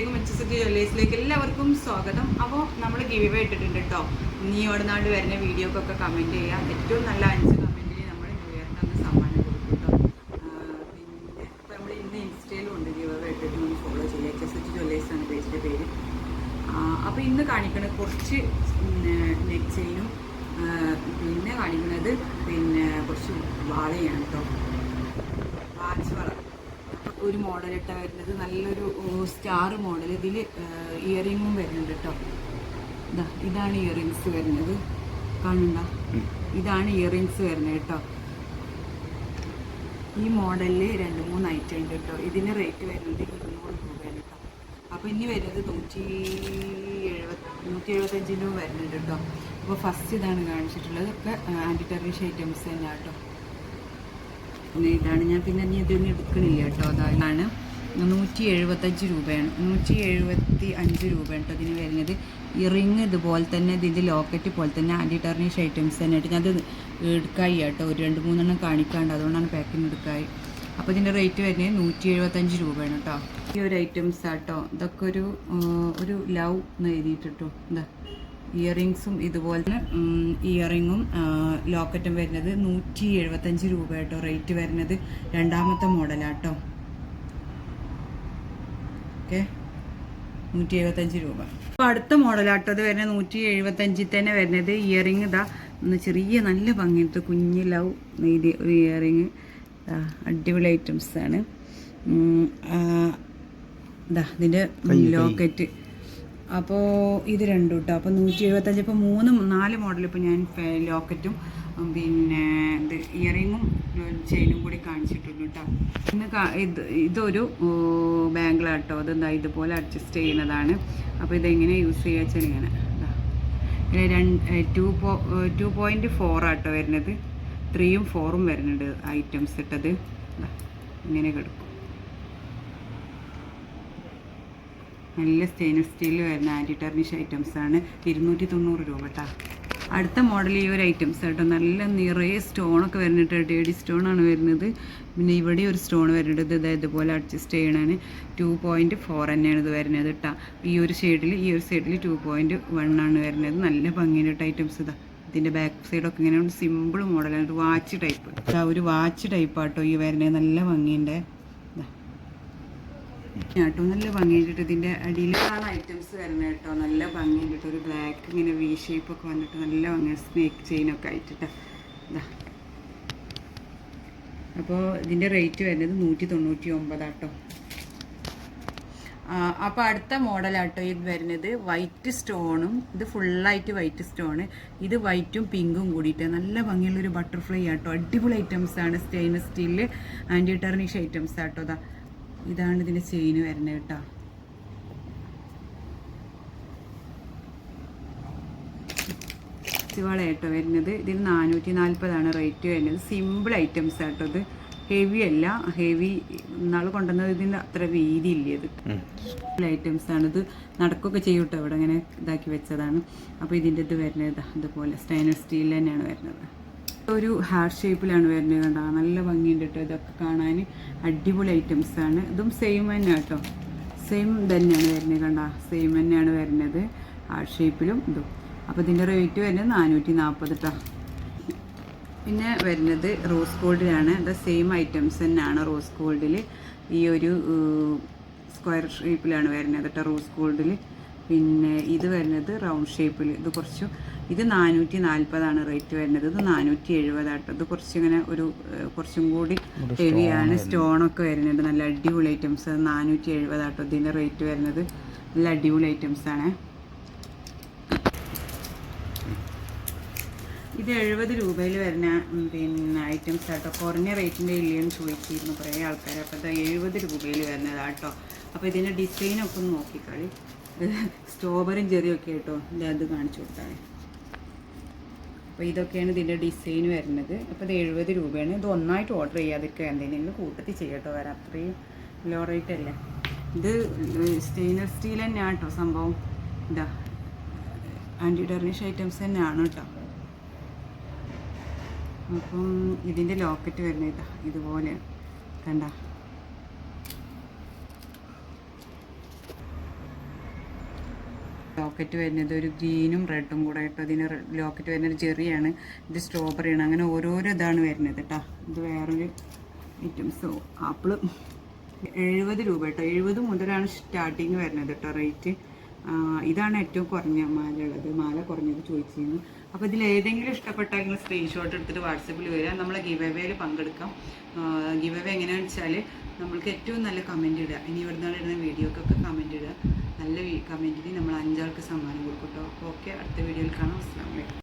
വീഡിയോയിലേക്ക് മെച്ചസിറ്റി ജ്വല്ലേഴ്സിലേക്ക് എല്ലാവർക്കും സ്വാഗതം. അപ്പോൾ നമ്മൾ ഗിവ് ഇട്ടിട്ടുണ്ട് കേട്ടോ ഇനി ഓടുന്നാണ്ട് വരുന്ന വീഡിയോക്കൊക്കെ കമന്റ് ചെയ്യാം ഏറ്റവും നല്ല അഞ്ച് കമന്റിന് നമ്മൾ ന്യൂ ഇയറിന് അന്ന് സമ്മാനം കൊടുക്കും കേട്ടോ പിന്നെ ഇപ്പോൾ നമ്മൾ ഇന്ന് ഇൻസ്റ്റയിലും ഉണ്ട് ഗിവ് ഇട്ടിട്ട് ഒന്ന് ഫോളോ ചെയ്യുക. എച്ച് എസ് എച്ച് ജ്വല്ലേഴ്സ് ആണ് പേജിന്റെ പേര്. അപ്പോൾ ഇന്ന് കാണിക്കണ കുറച്ച് നെക്ക് ചെയിനും പിന്നെ കാണിക്കുന്നത് പിന്നെ കുറച്ച് വാളയാണ് കേട്ടോ വാച്ച് വള ഒരു മോഡൽ ഇട്ട വരുന്നത്. നല്ലൊരു സ്റ്റാർ മോഡൽ ഇതിൽ ഇയറിങ്ങും വരുന്നുണ്ട് കേട്ടോ ഇതാ ഇതാണ് ഇയറിങ്സ് വരുന്നത്. കാണണ്ട ഇതാണ് ഇയറിങ്സ് വരുന്നത് കേട്ടോ ഈ മോഡലിൽ രണ്ട് മൂന്ന് ഐറ്റം ഉണ്ട് കേട്ടോ ഇതിന് റേറ്റ് വരുന്നത് ഇരുന്നൂറ് രൂപയാണ് കേട്ടോ അപ്പോൾ ഇനി വരുന്നത് നൂറ്റി എഴുപത്തി നൂറ്റി എഴുപത്തഞ്ചിനും വരുന്നുണ്ട് കേട്ടോ അപ്പോൾ ഫസ്റ്റ് ഇതാണ് കാണിച്ചിട്ടുള്ളത്. ഇതൊക്കെ ആന്റി ടെറിഷ് ഐറ്റംസ് തന്നെയാണ് കേട്ടോ പിന്നെ ഇതാണ് ഞാൻ പിന്നെ നീ ഇതൊന്നും എടുക്കണില്ല കേട്ടോ. അതാണ് നൂറ്റി എഴുപത്തഞ്ച് രൂപയാണ്. നൂറ്റി എഴുപത്തി അഞ്ച് രൂപയാണ് കേട്ടോ ഇതിന് വരുന്നത്. ഈ റിങ് ഇതുപോലെ തന്നെ ഇതിന്റെ ലോക്കറ്റ് പോലെ തന്നെ ആന്റി ടെർണിഷ് ഐറ്റംസ് തന്നെ ആയിട്ട് ഞാനത് എടുക്കായി കേട്ടോ. ഒരു രണ്ട് മൂന്നെണ്ണം കാണിക്കാണ്ട് അതുകൊണ്ടാണ് പാക്കിങ് എടുക്കായി. അപ്പോൾ ഇതിന്റെ റേറ്റ് വരുന്നത് നൂറ്റി എഴുപത്തഞ്ച് രൂപയാണ് കേട്ടോ. ഈ ഒരു ഐറ്റംസ് ആട്ടോ ഇതൊക്കെ ഒരു ഒരു ലവ് എന്ന് എഴുതിയിട്ടോ എന്താ? ഇയറിങ്സും ഇതുപോലെ തന്നെ ഇയറിങ്ങും ലോക്കറ്റും വരുന്നത് നൂറ്റി എഴുപത്തഞ്ച് രൂപ കേട്ടോ. റേറ്റ് വരുന്നത് രണ്ടാമത്തെ മോഡലാട്ടോ. ഓക്കെ? നൂറ്റി എഴുപത്തഞ്ച് രൂപ. അപ്പോൾ അടുത്ത മോഡലാട്ടോ. അത് വരുന്നത് നൂറ്റി എഴുപത്തഞ്ചിൽ തന്നെ വരുന്നത്. ഇയറിങ് ഇതാ ഒന്ന് ചെറിയ നല്ല ഭംഗിയിട്ട് കുഞ്ഞ് ലവ് നെയ്തി ഒരു ഇയറിങ്. അടിപൊളി ഐറ്റംസ് ആണ് ഉം, ആ, ഇതാ ഇതിന്റെ ലോക്കറ്റ്. അപ്പോൾ ഇത് രണ്ടും കേട്ടോ അപ്പോൾ നൂറ്റി എഴുപത്തഞ്ച് ഇപ്പോൾ മൂന്ന് നാല് മോഡൽ ഇപ്പോൾ ഞാൻ ലോക്കറ്റും പിന്നെ ഇത് ഇയറിങ്ങും ചെയിനും കൂടി കാണിച്ചിട്ടുണ്ട് കേട്ടോ ഇന്ന് ഇത് ഇതൊരു ബാങ്കിളാട്ടോ അതെന്താ ഇതുപോലെ അഡ്ജസ്റ്റ് ചെയ്യുന്നതാണ്. അപ്പോൾ ഇതെങ്ങനെ യൂസ് ചെയ്യുക വെച്ചാൽ ഇങ്ങനെ രണ്ട് ടു പോ ടു പോയിന്റ് ഫോർ ആട്ടോ വരുന്നത്. ത്രീയും ഫോറും വരുന്നുണ്ട് ഐറ്റംസ് ഇട്ടത്. ഇങ്ങനെ കിടക്കും. നല്ല സ്റ്റെയിൻലെസ് സ്റ്റീലിൽ വരുന്ന ആന്റി ടെർണിഷ് ഐറ്റംസ് ആണ്. ഇരുന്നൂറ്റി തൊണ്ണൂറ് രൂപ കേട്ടോ അടുത്ത മോഡൽ ഈ ഒരു ഐറ്റംസ് കേട്ടോ നല്ല നിറയെ സ്റ്റോണൊക്കെ വരുന്നുണ്ട്. ഡേഡി സ്റ്റോൺ ആണ് വരുന്നത്. പിന്നെ ഇവിടെ ഒരു സ്റ്റോൺ വരുന്നത് ഇത് ഇതുപോലെ അഡ്ജസ്റ്റ് ചെയ്യണതാണ് ടു പോയിന്റ് ഫോർ തന്നെയാണ് ഇത് വരുന്നത് കേട്ടോ ഈ ഒരു ഷെയ്ഡിൽ ഈ ഒരു സൈഡിൽ ടു പോയിന്റ് വൺ ആണ് വരുന്നത്. നല്ല ഭംഗിയുടെ ഐറ്റംസ് ഇതാ. ഇതിന്റെ ബാക്ക് സൈഡൊക്കെ ഇങ്ങനെ സിമ്പിൾ മോഡലാണ് ഒരു വാച്ച് ടൈപ്പ് ഒരു വാച്ച് ടൈപ്പ് ആട്ടോ ഈ വരുന്നത്. നല്ല ഭംഗിന്റെ കേട്ടോ നല്ല ഭംഗിയായിട്ട് ഇതിന്റെ അടിയിലാണ് ഐറ്റംസ് വരുന്നത് കേട്ടോ നല്ല ഭംഗിയായിട്ട് ഒരു ബ്ലാക്ക് ഇങ്ങനെ വി ഷേപ്പ് ഒക്കെ വന്നിട്ട് നല്ല ഭംഗിയാണ് സ്നേക്ക് ചെയിനൊക്കെ ആയിട്ടിട്ട്. ഇതാ അപ്പോൾ ഇതിന്റെ റേറ്റ് വരുന്നത് നൂറ്റി തൊണ്ണൂറ്റി ഒമ്പതാട്ടോ അപ്പോൾ അടുത്ത മോഡലാട്ടോ ഇത് വരുന്നത്. വൈറ്റ് സ്റ്റോണും ഇത് ഫുള്ളായിട്ട് വൈറ്റ് സ്റ്റോണ് ഇത് വൈറ്റും പിങ്കും കൂടിയിട്ട് നല്ല ഭംഗിയുള്ളൊരു ബട്ടർഫ്ലൈ ആട്ടോ അടിപൊളി ഐറ്റംസ് ആണ് സ്റ്റെയിൻലെസ് സ്റ്റീലിൽ ആന്റി ടെർണിഷ് ഐറ്റംസ് ആട്ടോ ഇതാ ഇതാണ് ഇതിന്റെ ചെയിന് വരുന്നത് കേട്ടോ. വളയാട്ടോ വരുന്നത്. ഇതിന് നാനൂറ്റി നാൽപ്പതാണ് റേറ്റ് വരുന്നത് സിമ്പിൾ ഐറ്റംസ് ആട്ടോ ഇത്. ഹെവി അല്ല. ഹെവി നാൾ കൊണ്ടുവന്നത് ഇതിന് അത്ര വീതി ഇല്ല ഇത്. ഐറ്റംസ് ആണ് ഇത്. നടക്കുകയൊക്കെ ചെയ്യും കേട്ടോ ഇവിടെ. ഇങ്ങനെ ഇതാക്കി വെച്ചതാണ്. അപ്പോൾ ഇതിന്റെ ഇത് വരുന്നത് ഇതാ. ഇതുപോലെ സ്റ്റൈനസ് സ്റ്റീൽ തന്നെയാണ് വരുന്നത്. ഒരു ഹാർ ഷേപ്പിലാണ് വരുന്നത് കണ്ടോ? നല്ല ഭംഗിയുണ്ട് കേട്ടോ ഇതൊക്കെ കാണാൻ. അടിപൊളി ഐറ്റംസ് ആണ്. ഇതും സെയിം തന്നെ കേട്ടോ. സെയിം തന്നെയാണ് വരുന്നത് കണ്ടോ? സെയിം തന്നെയാണ് വരുന്നത്. ഹാർട്ട് ഷേപ്പിലും ഇതും. അപ്പോൾ ഇതിന്റെ റേറ്റ് വരുന്നത് നാനൂറ്റി നാൽപ്പത് പിന്നെ വരുന്നത് റോസ് ഗോൾഡിലാണ് അത് സെയിം ഐറ്റംസ് തന്നെയാണ് റോസ് ഗോൾഡിൽ ഈ ഒരു സ്ക്വയർ ഷേപ്പിലാണ് വരുന്നത് കേട്ടോ റോസ് ഗോൾഡിൽ പിന്നെ ഇത് വരുന്നത് റൗണ്ട് ഷേപ്പിൽ ഇത് കുറച്ച് ഇത് നാനൂറ്റി നാൽപ്പതാണ് റേറ്റ് വരുന്നത്. ഇത് നാനൂറ്റി എഴുപതാട്ടോ ഇത് കുറച്ചിങ്ങനെ ഒരു കുറച്ചും കൂടി ഹെവിയാണ് സ്റ്റോണൊക്കെ വരുന്നുണ്ട് നല്ല അടിപൊളി ഐറ്റംസ്. നാനൂറ്റി എഴുപതാട്ടോ ഇതിന്റെ റേറ്റ് വരുന്നത്. നല്ല അടിപൊളി ഐറ്റംസ് ആണ് ഇത് എഴുപത് രൂപയിൽ വരുന്ന പിന്നെ ഐറ്റംസ് ആട്ടോ കുറഞ്ഞ റേറ്റിന്റെ ഇല്ലയെന്ന് ചോദിച്ചിരുന്നു കുറേ ആൾക്കാർ അപ്പോൾ ഇത് എഴുപത് രൂപയിൽ വരുന്നതാട്ടോ. അപ്പോൾ ഇതിന്റെ ഡിസൈനൊക്കെ ഒന്ന് നോക്കിക്കളി. സ്ട്രോബെറിയും ചെറിയൊക്കെ ആയിട്ടോ. ഇത് അത് കാണിച്ചു കൊടുത്താൽ അപ്പോൾ ഇതൊക്കെയാണ് ഇതിന്റെ ഡിസൈൻ വരുന്നത്. അപ്പോൾ ഇത് എഴുപത് രൂപയാണ്. ഇത് ഒന്നായിട്ട് ഓർഡർ ചെയ്യാതിരിക്കുക. എന്തെങ്കിലും കൂട്ടത്തിൽ ചെയ്യട്ടോ. വരാം. അത്രയും ലോ റേറ്റ് അല്ലേ? ഇത് സ്റ്റെയിൻലെസ് സ്റ്റീൽ തന്നെയാണ് കേട്ടോ സംഭവം. ഇതാ. ആന്റി ഡെർണിഷ് ഐറ്റംസ് തന്നെയാണ് കേട്ടോ അപ്പം ഇതിന്റെ ലോക്കറ്റ് വരുന്നത് ഇതാ. ഇതുപോലെ കണ്ട. ലോക്കറ്റ് വരുന്നത് ഒരു ഗ്രീനും റെഡും കൂടെ ആയിട്ട് ഇതിന് ലോക്കറ്റ് വരുന്നത് ചെറിയാണ്. ഇത് സ്ട്രോബെറിയാണ്. അങ്ങനെ ഓരോരോ ഇതാണ് വരുന്നത് കേട്ടോ. ഇത് വേറൊരു ഐറ്റംസ്. ആപ്പിൾ. എഴുപത് രൂപ കേട്ടോ. എഴുപത് മുതലാണ് സ്റ്റാർട്ടിങ് വരുന്നത് കേട്ടോ റേറ്റ്. ഇതാണ് ഏറ്റവും കുറഞ്ഞ മാല ഉള്ളത് മാല കുറഞ്ഞത് ചോദിച്ചിരുന്നു. അപ്പോൾ ഇതിൽ ഏതെങ്കിലും ഇഷ്ടപ്പെട്ടാൽ നിങ്ങൾ സ്ക്രീൻഷോട്ട് എടുത്തിട്ട് വാട്സപ്പിൽ വരിക. നമ്മളെ ഗിവ് അവേയിൽ പങ്കെടുക്കാം. ഗിവ് അവേ എങ്ങനെയാണെന്ന് വെച്ചാൽ നമ്മൾക്ക് ഏറ്റവും നല്ല കമന്റ് ഇടുക. ഇനി ഇവിടുന്ന് ഇടുന്ന വീഡിയോക്കൊക്കെ കമന്റ് ഇടുക. നല്ല കമന്റിന് നമ്മൾ അഞ്ചാൾക്ക് സമ്മാനം കൊടുക്കും കേട്ടോ അപ്പോൾ ഓക്കെ അടുത്ത വീഡിയോയിൽ കാണാം. അസ്സാം വലൈക്കും